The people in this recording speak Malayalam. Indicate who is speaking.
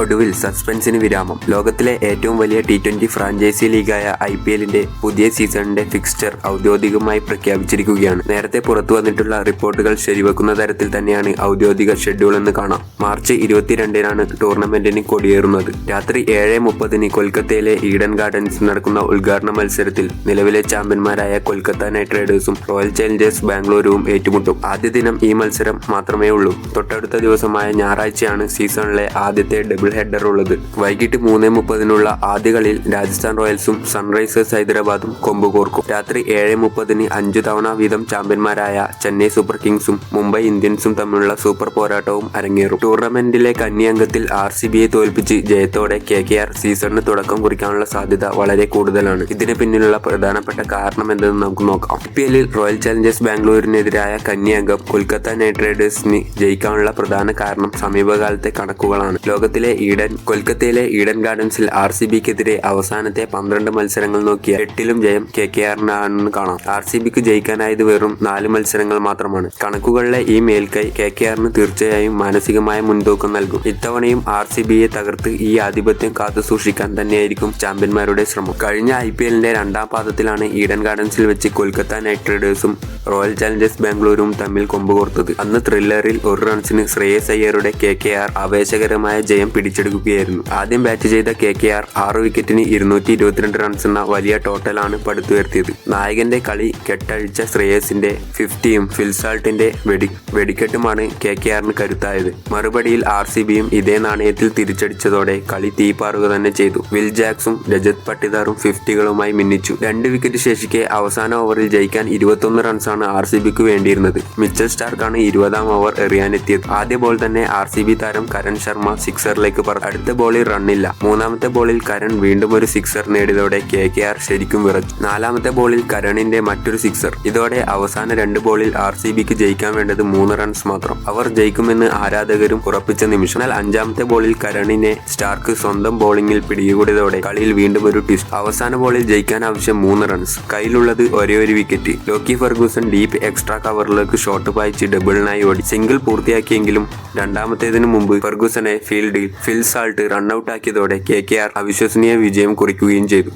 Speaker 1: ഒടുവിൽ സസ്പെൻസിന് വിരാമം. ലോകത്തിലെ ഏറ്റവും വലിയ ടി ട്വന്റി ഫ്രാഞ്ചൈസി ലീഗായ ഐ പി എല്ലിന്റെ പുതിയ സീസണിന്റെ ഫിക്സ്ചർ ഔദ്യോഗികമായി പ്രഖ്യാപിച്ചിരിക്കുകയാണ്. നേരത്തെ പുറത്തു വന്നിട്ടുള്ള റിപ്പോർട്ടുകൾ ശരിവെക്കുന്ന തരത്തിൽ തന്നെയാണ് ഔദ്യോഗിക ഷെഡ്യൂൾ എന്ന് കാണാം. മാർച്ച് ഇരുപത്തിരണ്ടിനാണ് ടൂർണമെന്റിന് കൊടിയേറുന്നത്. രാത്രി ഏഴ് മുപ്പതിന് കൊൽക്കത്തയിലെ ഈഡൻ ഗാർഡൻസ് നടക്കുന്ന ഉദ്ഘാടന മത്സരത്തിൽ നിലവിലെ ചാമ്പ്യന്മാരായ കൊൽക്കത്ത നൈറ്റ് റൈഡേഴ്സും റോയൽ ചലഞ്ചേഴ്സ് ബാംഗ്ലൂരുവും ഏറ്റുമുട്ടും. ആദ്യ ദിനം ഈ മത്സരം മാത്രമേ ഉള്ളൂ തൊട്ടടുത്ത ദിവസമായ ഞായറാഴ്ചയാണ് സീസണിലെ ആദ്യത്തെ ഡബിൾ ഹെഡർ ഉള്ളത്. വൈകിട്ട് മൂന്ന് മുപ്പതിനുള്ള ആദ്യ കളിയിൽ രാജസ്ഥാൻ റോയൽസും സൺറൈസേഴ്സ് ഹൈദരാബാദും കൊമ്പ് കോർക്കും. രാത്രി ഏഴ് മുപ്പതിന് അഞ്ചു തവണ വീതം ചാമ്പ്യന്മാരായ ചെന്നൈ സൂപ്പർ കിങ്സും മുംബൈ ഇന്ത്യൻസും തമ്മിലുള്ള സൂപ്പർ പോരാട്ടവും അരങ്ങേറും. ടൂർണമെന്റിലെ കന്നി അംഗത്തിൽ ആർ സി ബിയെ തോൽപ്പിച്ച് ജയത്തോടെ കെ കെ ആർ സീസണിന് തുടക്കം കുറിക്കാനുള്ള സാധ്യത വളരെ കൂടുതലാണ്. ഇതിന് പിന്നിലുള്ള പ്രധാനപ്പെട്ട കാരണം എന്തെന്ന് നമുക്ക് നോക്കാം. ഐ പി എല്ലിൽ റോയൽ ചലഞ്ചേഴ്സ് ബാംഗ്ലൂരിനെതിരായ കന്നി അംഗം കൊൽക്കത്ത നൈറ്റ് റൈഡേഴ്സിന് ജയിക്കാനുള്ള പ്രധാന കാരണം സമീപകാലത്തെ കണക്കുകളാണ്. ലോകത്തിലെ ഈഡൻ. കൊൽക്കത്തയിലെ ഈഡൻ ഗാർഡൻസിൽ ആർ സി ബിക്കെതിരെ അവസാനത്തെ പന്ത്രണ്ട് മത്സരങ്ങൾ നോക്കിയ എട്ടിലും ജയം കെ കെ ആറിനാണെന്ന് കാണാം. ആർ സി ബിക്ക് ജയിക്കാനായത് വെറും നാല് മത്സരങ്ങൾ മാത്രമാണ്. കണക്കുകളിലെ ഈ മേൽക്കൈ കെ കെ ആറിന് തീർച്ചയായും മാനസികമായ മുൻതൂക്കം നൽകും. ഇത്തവണയും ആർ സി ബിയെ തകർത്ത് ഈ ആധിപത്യം കാത്തു സൂക്ഷിക്കാൻ തന്നെയായിരിക്കും ചാമ്പ്യന്മാരുടെ ശ്രമം. കഴിഞ്ഞ ഐ പി എല്ലിന്റെ രണ്ടാം പാദത്തിലാണ് ഈഡൻ ഗാർഡൻസിൽ വെച്ച് കൊൽക്കത്ത നൈറ്റ് റൈഡേഴ്സും റോയൽ ചലഞ്ചേഴ്സ് ബാംഗ്ലൂരും തമ്മിൽ കൊമ്പുകോർത്തത് അന്ന് ത്രില്ലറിൽ ഒരു റൺസിന് ശ്രേയസ് അയ്യരുടെ കെ കെ ആർ ആവേശകരമായ ജയം പിടിച്ചെടുക്കുകയായിരുന്നു. ആദ്യം ബാറ്റ് ചെയ്ത കെ കെ ആർ ആറ് വിക്കറ്റിന് ഇരുന്നൂറ്റി ഇരുപത്തിരണ്ട് റൺസ് എന്ന വലിയ ടോട്ടലാണ് പടുത്തുയർത്തിയത്. നായകന്റെ കളി കെട്ടഴിച്ച ശ്രേയസിന്റെ ഫിഫ്റ്റിയും ഫിൽസാൾട്ടിന്റെ വെടി വെടിക്കെട്ടുമാണ് കെ കെ ആറിന് കരുത്തായത്. മറുപടിയിൽ ആർ സി ബിയും ഇതേ നാണയത്തിൽ തിരിച്ചടിച്ചതോടെ കളി തീപ്പാറുക തന്നെ ചെയ്തു. വിൽ ജാക്സും രജത് പട്ടിദാറും ഫിഫ്റ്റികളുമായി മിന്നിച്ചു. രണ്ട് വിക്കറ്റ് ശേഷിക്കെ അവസാന ഓവറിൽ ജയിക്കാൻ ഇരുപത്തൊന്ന് റൺസാണ് ആർ സി ബിക്ക് വേണ്ടിയിരുന്നത്. മിച്ചൽ സ്റ്റാർക്കാണ് ഇരുപതാം ഓവർ എറിയാനെത്തിയത്. ആദ്യ ബോൾ തന്നെ ആർ സി ബി താരം കരൺ ശർമ്മ സിക്സറിലേക്ക് പറ അടുത്ത ബോളിൽ റണ്ണില്ല. മൂന്നാമത്തെ ബോളിൽ കരൺ വീണ്ടും ഒരു സിക്സർ നേടിയതോടെ കെ കെ ആർ ശരിക്കും വിറച്ചു. നാലാമത്തെ ബോളിൽ കരണിന്റെ മറ്റൊരു സിക്സർ. ഇതോടെ അവസാന രണ്ട് ബോളിൽ ആർ സി ബിക്ക് ജയിക്കാൻ വേണ്ടത് മൂന്ന് റൺസ് മാത്രം. അവർ ജയിക്കുമെന്ന് ആരാധകരും ഉറപ്പിച്ച നിമിഷം. എന്നാൽ അഞ്ചാമത്തെ ബോളിൽ കരണിനെ സ്റ്റാർക്ക് സ്വന്തം ബോളിംഗിൽ പിടികൂടിയതോടെ കളിയിൽ വീണ്ടും ഒരു ട്വിസ്റ്റ് അവസാന ബോളിൽ ജയിക്കാൻ ആവശ്യം മൂന്ന് റൺസ് കയ്യിലുള്ളത് ഒരേ ഒരു wicket Lockie Ferguson deep extra കവറിലേക്ക് shot പായിച്ച് ഡബിളിനായി ഓടി. സിംഗിൾ പൂർത്തിയാക്കിയെങ്കിലും രണ്ടാമത്തേതിനു മുമ്പ് ഫെർഗൂസനെ ഫീൽഡിൽ Phil Salt K K R അവിശ്വസനീയ വിജയം കുറിക്കുകയും ചെയ്തു.